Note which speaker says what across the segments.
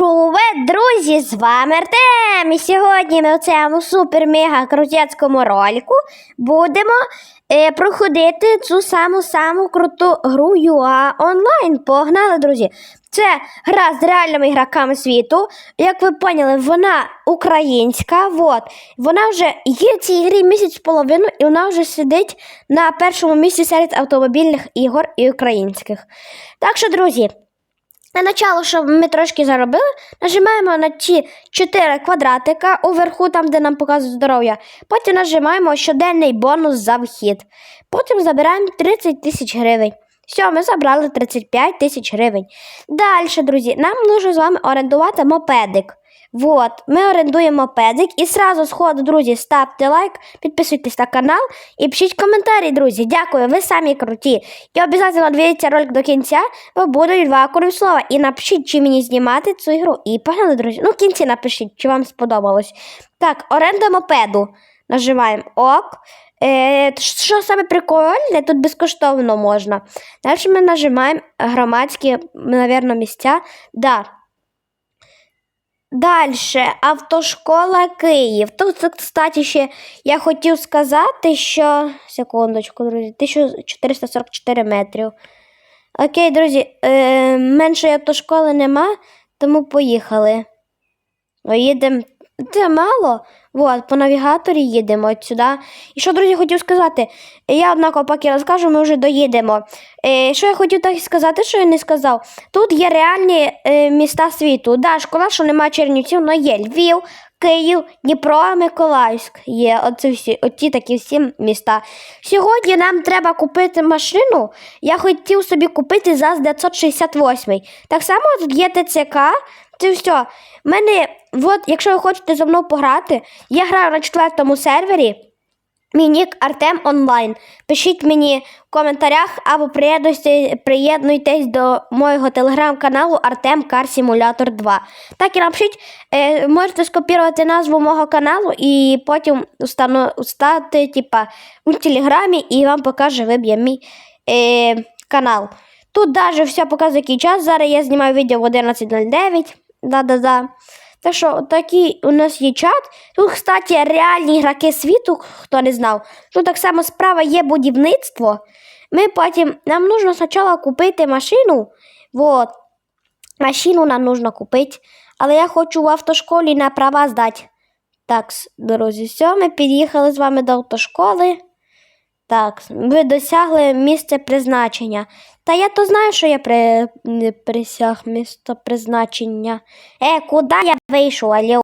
Speaker 1: Привет, друзі! З вами Артем! І сьогодні ми у цьому супер-мега крутецькому ролику будемо е, проходити цю саму саму круту гру UA онлайн. Погнали, друзі! Це гра з реальними ігроками світу. Як ви поняли, вона українська. Вот. Вона вже є в цій грі місяць з половиною, і вона вже сидить на першому місці серед автомобільних ігор і українських. Так що, друзі. На начало, щоб ми трошки заробили, нажимаємо на ці 4 квадратика уверху, там, де нам показують здоров'я. Потім нажимаємо щоденний бонус за вхід. Потім забираємо 30 тисяч гривень. Все, ми забрали 35 тисяч гривень. Далі, друзі, нам нужно з вами орендувати мопедик. Вот, ми орендуємо мопедик і сразу з ходу, друзі, ставте лайк, підписуйтесь на канал і пишіть коментарі, друзі. Дякую, ви самі круті. І обов'язково дивіться ролик до кінця, бо будуть два курів слова. І напишіть, чи мені знімати цю ігру. І погнали, друзі. Ну, в кінці напишіть, чи вам сподобалось. Так, оренда мопеду. Нажимаємо ок. Е, що саме прикольне, тут безкоштовно можна. Далі ми нажимаємо громадські, мабуть, місця. Да. Дальше автошкола Київ. Тут, кстати, ще я хотів сказати, що. Секундочку, друзі, 1444 метрів. Окей, друзі, е, меншої автошколи нема, тому поїхали. Їдемо. Це мало. Вот, по навігаторі їдемо от сюди. І що, друзі, хотів сказати? Я однаково поки розкажу, ми вже доїдемо. Е, що я хотів так сказати, що я не сказав? Тут є реальні е, міста світу. Да, школа, що немає Чернівців, але є Львів, Київ, Дніпро, Миколаївськ. Є оці всі, оці такі всі міста. Сьогодні нам треба купити машину. Я хотів собі купити ЗАЗ 968. Так само тут є ТЦК. Це все. Мене, от, якщо ви хочете зі мною пограти, я граю на четвертому сервері. Мій нік Артем онлайн. Пишіть мені в коментарях або приєднуйтесь, до моєго телеграм-каналу Артем Кар Симулятор 2. Так і напишіть, е, можете скопірувати назву мого каналу і потім устану, стати типа, у телеграмі і вам покаже виб'є мій е, канал. Тут навіть все показує який час. Зараз я знімаю відео в 11.09. Да-да-да. Так що такий у нас є чат. Тут, кстати, реальні ігроки світу, хто не знав. Тут так само справа є будівництво. Ми потім, Нам нужно спочатку купити машину. Вот. Машину нам нужно купити. Але я хочу в автошколі на права здати. Так, друзі, все, ми під'їхали з вами до автошколи. Так, ви досягли місця призначення. Та я то знаю, що я при... не присяг місто призначення. Е, куди я вийшов, алло?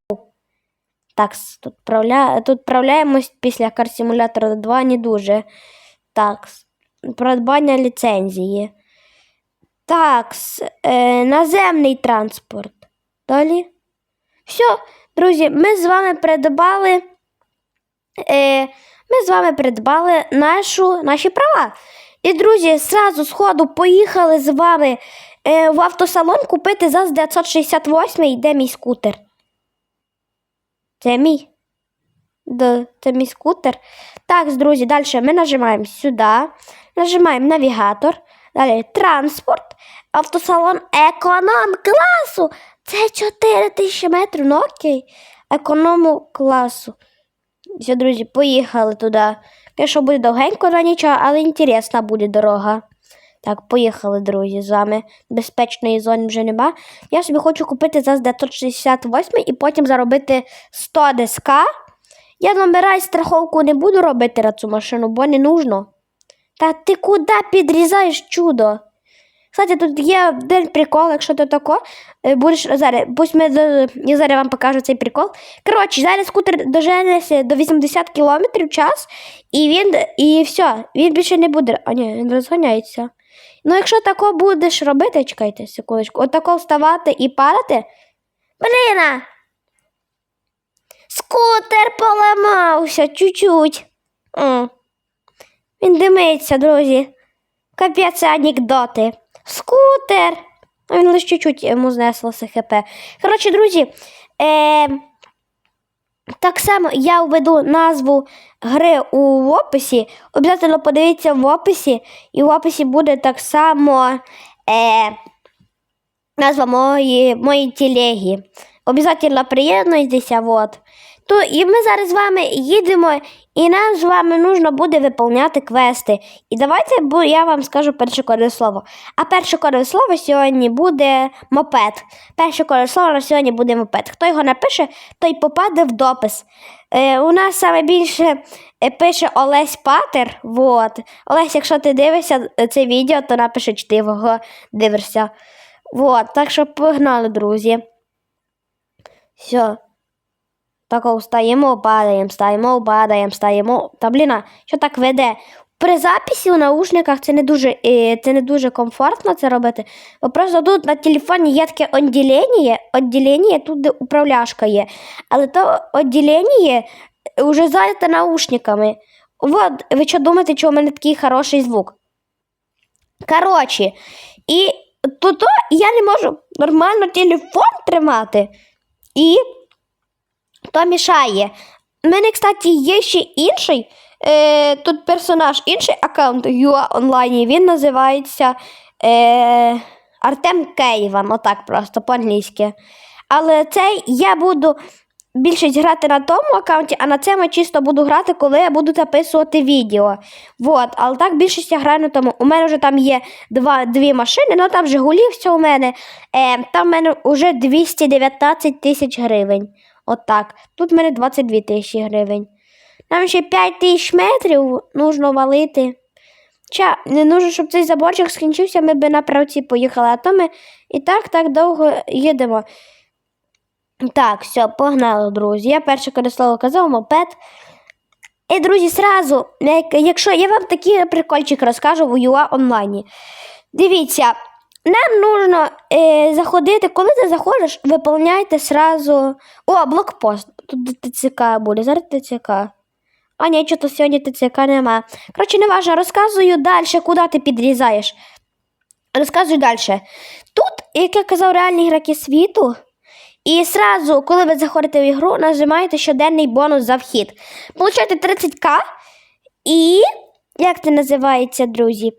Speaker 1: Так, тут правля... тут правляємось після карсимулятора 2 не дуже. Так, придбання ліцензії. Так, е, наземний транспорт. Далі. Все, друзі, ми з вами придбали. Е, ми з вами придбали нашу, наші права. І, друзі, зразу з ходу поїхали з вами е, в автосалон купити ЗАЗ 968 де мій скутер. Це мій. Да, це мій скутер. Так, друзі, далі ми нажимаємо сюди, нажимаємо навігатор, далі транспорт, автосалон економ класу. Це 4 тисячі метрів, ну окей, економу класу. Все, друзі, поїхали туди. Якщо буде довгенько на нічого, але інтересна буде дорога. Так, поїхали, друзі, з вами. Безпечної зони вже нема. Я собі хочу купити за 968 і потім заробити 100 ДСК. Я і страховку не буду робити на цю машину, бо не нужно. Та ти куди підрізаєш чудо? Кстати, тут є один прикол, якщо ти тако, будеш зараз, пусть ми я зараз вам покажу цей прикол. Коротше, зараз скутер доженеться до 80 км в час, і він і все, він більше не буде. А ні, він розганяється. Ну, якщо тако будеш робити, чекайте, секундочку, отако вставати і падати. Бліна! Скутер поламався чуть-чуть. Він димиться, друзі. Капець анекдоти. Скутер. А він лише чуть-чуть йому знеслося хп. Коротше, друзі, е, так само я введу назву гри у описі. Обов'язково подивіться в описі, і в описі буде так само. Е, назва моєї, моєї телеги. Обязательно приєднуйтеся. Вот. То, і ми зараз з вами їдемо, і нам з вами нужно буде виповняти квести. І давайте бу- я вам скажу перше кодове слово. А перше кодове слово сьогодні буде мопед. Перше кодове слово на сьогодні буде мопед. Хто його напише, той попаде в допис. Е, у нас саме більше е, пише Олесь Патер. Вот. Олесь, якщо ти дивишся е, це відео, то напиши, чи ти його дивишся. Вот. Так що погнали, друзі. Все. Так, встаємо, падаємо, стаємо, падаємо, стаємо. Та блін, що так веде? При записі у наушниках це не дуже, це не дуже комфортно це робити. Бо просто тут на телефоні є таке відділення, відділення, тут де управляшка є. Але то відділення вже зайняте наушниками. Вот, ви що думаєте, що у мене такий хороший звук? Коротше, і тут я не можу нормально телефон тримати. І то мішає. У мене, кстати, є ще інший. Е, тут персонаж, інший аккаунт UA онлайні. Він називається е, Артем Кейван. Отак просто по-англійськи. Але цей я буду більшість грати на тому аккаунті, а на цьому чисто буду грати, коли я буду записувати відео. Вот. Але так більшість я граю на тому. У мене вже там є два, дві машини, ну там Жигулі все у мене. Е, там у мене вже 219 тисяч гривень. Отак. Тут в мене 22 тисячі гривень. Нам ще 5 тисяч метрів нужно валити. Ча, не нужно, щоб цей заборчик скінчився, ми би на правці поїхали, а то ми і так так довго їдемо. Так, все, погнали, друзі. Я перше коли слово казав, мопед. І, друзі, сразу, якщо я вам такий прикольчик розкажу в UA онлайні. Дивіться, нам нужно е, заходити, коли ти заходиш, виповняйте сразу. О, блокпост. Тут ТЦК буде, зараз ТЦК. А ні, чого сьогодні ТЦК нема. Коротше, не важно, розказую далі, куди ти підрізаєш. Розказую далі. Тут, як я казав, реальні ігроки світу. І сразу, коли ви заходите в ігру, нажимаєте щоденний бонус за вхід. Получаєте 30к. І як це називається, друзі?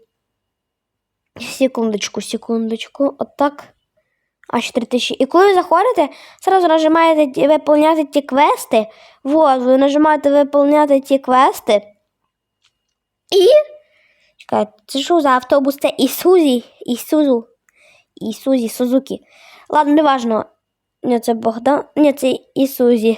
Speaker 1: Секундочку, секундочку. Отак. Аж 3000. І коли ви заходите, сразу нажимаєте виповняти ті квести. Вот, ви нажимаєте виповняти ті квести. І. Чекайте, це що за автобус? Це Ісузі, Ісузу. Ісузі, Сузукі. Ладно, неважно. Ні, це Богдан. Ні, це Ісузі.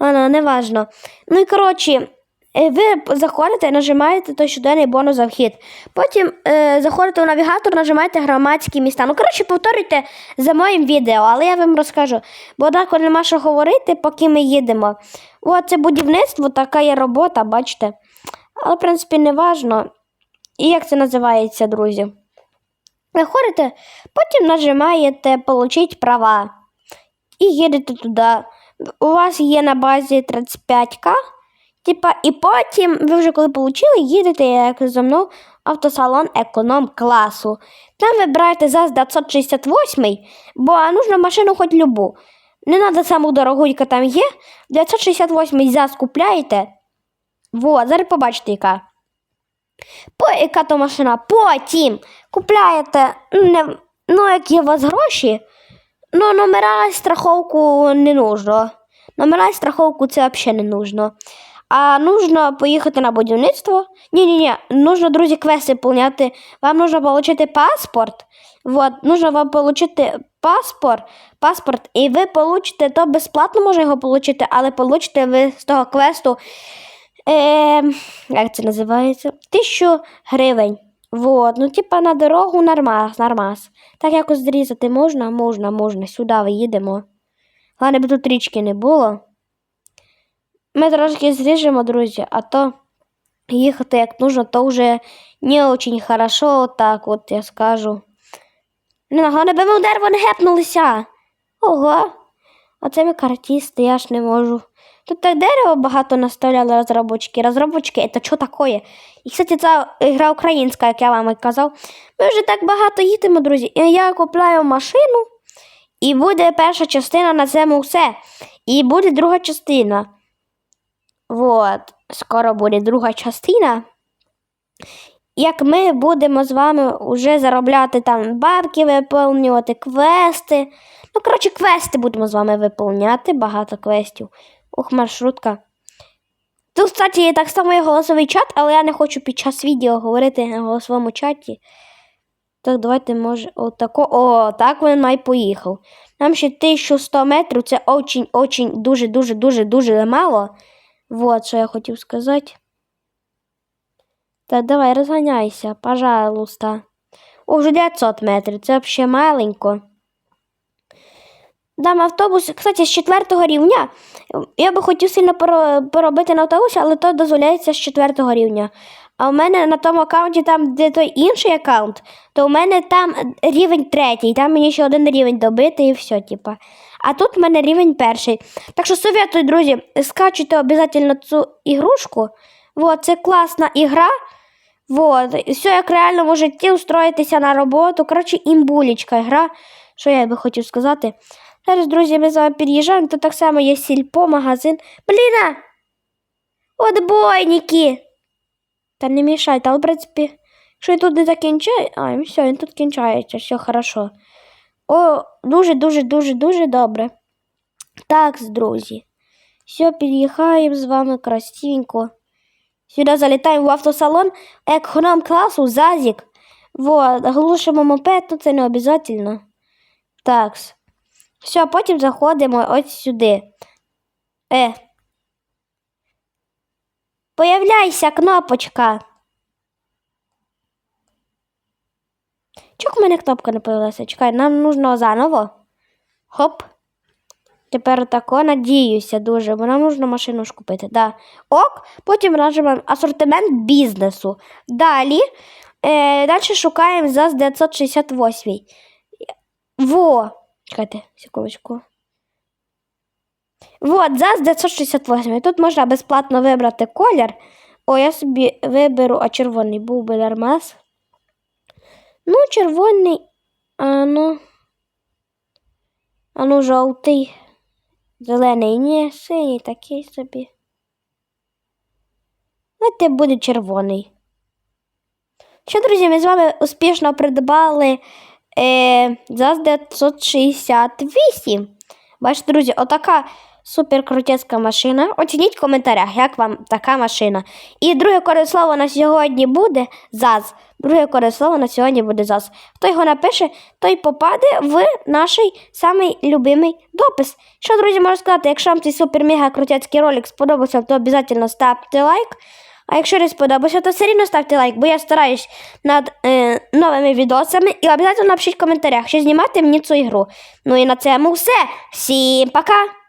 Speaker 1: Ладно, неважно. Ну і коротше, ви заходите, і нажимаєте той щоденний бонус за вхід. Потім е, заходите в навігатор, нажимаєте громадські міста. Ну, коротше, повторюйте за моїм відео, але я вам розкажу. Бо так нема що говорити, поки ми їдемо. О, це будівництво, така є робота, бачите. Але, в принципі, не важно. І як це називається, друзі? Виходите, потім нажимаєте Получить права і їдете туди. У вас є на базі 35к. Типа, і потім, ви вже коли отримали, їдете як за мною автосалон економ класу. Там вибираєте ЗАЗ 968, бо нужно машину хоч любу. Не треба саму дорогу, яка там є. 968 ЗАЗ купляєте. Вот, зараз побачите, яка. По, яка то машина. Потім купляєте, не, ну, які у вас гроші. Ну, номера страховку не нужно. Номера страховку це взагалі не нужно. А нужно поїхати на будівництво. Ні-ні-ні, нужно, друзі, квести повняти. Вам нужно отримати паспорт. Вот, нужно вам отримати паспорт, паспорт, і ви получите, то безплатно може його отримати, але получите ви з того квесту, е, як це називається? Тисячу гривень. Вот, ну, типа на дорогу нормас, нормас. Так якось зрізати можна, можна, можна. Сюди виїдемо. Головне, б тут річки не було. Ми трошки зріжемо, друзі, а то їхати як нужно, то вже не очень хорошо, так от я скажу. Не, головне, би ми в дерево не гепнулися. Ого. Оце ми картісти, я ж не можу. Тут так дерево багато наставляли розробочки. Розробочки, це що таке? І, кстати, це гра українська, як я вам і казав. Ми вже так багато їдемо, друзі. Я купляю машину, і буде перша частина на цьому все. І буде друга частина. Вот. Скоро буде друга частина. як ми будемо з вами вже заробляти там бабки, виповнювати квести. Ну, коротше, квести будемо з вами виповняти, багато квестів. Ух, маршрутка. Тут, кстати, так само є голосовий чат, але я не хочу під час відео говорити на голосовому чаті. Так, давайте, може, отако. О, так він май поїхав. Нам ще 1100 метрів, це очень, очень, дуже, дуже, дуже, дуже мало. Вот, що я хотів сказати. Так, давай, розганяйся, пожалуйста. О, вже 900 метрів, це взагалі маленько. Дам автобус, кстати, з четвертого рівня. Я би хотів сильно поробити на автобусі, але то дозволяється з четвертого рівня. А у мене на тому аккаунті, там, де той інший аккаунт, то у мене там рівень третій, там мені ще один рівень добити і все, типа. А тут в мене рівень перший. Так що советую, друзі, скачуйте обов'язково цю ігрушку. Вот, це класна ігра. Вот, все як в реальному житті устроїтися на роботу. Коротше, імбулічка гра. Що я би хотів сказати? Зараз, друзі, ми з вами під'їжджаємо, тут так само є сільпо, магазин. Бліна! Отбойники! Та не мішайте, але, в принципі, якщо він тут не закінчає. А, все, він тут кінчається, все хорошо. О, дуже, дуже, дуже, дуже добре. Так, друзі. Все, під'їхаємо з вами красивенько. Сюди залітаємо в автосалон економ-класу Зазік. Вот, глушимо мопед, ну це не обов'язково. Так. Все, потім заходимо ось сюди. Е. Появляйся, кнопочка. Чого в мене кнопка не появилася? Чекай, нам нужно заново. Хоп. Тепер тако, надіюся дуже, бо нам нужно машину ж купити. Да. Ок, потім нажимаємо асортимент бізнесу. Далі, е, далі шукаємо ЗАЗ 968. Во! Чекайте, секундочку. Вот, ЗАЗ 968. Тут можна безплатно вибрати колір. О, я собі виберу, а червоний був би нормас. Ну, червоний, а ну. А ну, жовтий. Зелений, ні, синій такий собі. Давайте буде червоний. Що, друзі, ми з вами успішно придбали е, ЗАЗ 968. Бачите, друзі, отака суперкрутецька машина. Оцініть в коментарях, як вам така машина. І друге корислово на сьогодні буде ЗАЗ. Друге корислово на сьогодні буде ЗАЗ. Хто його напише, той попаде в наш самий любимий допис. Що, друзі, можу сказати, якщо вам цей супер-мега крутецький ролик сподобався, то обов'язково ставте лайк. А якщо не сподобався, то все рівно ставте лайк, бо я стараюсь над е, новими відосами. І обов'язково напишіть в коментарях, що знімати мені цю ігру. Ну і на цьому все. Всім пока!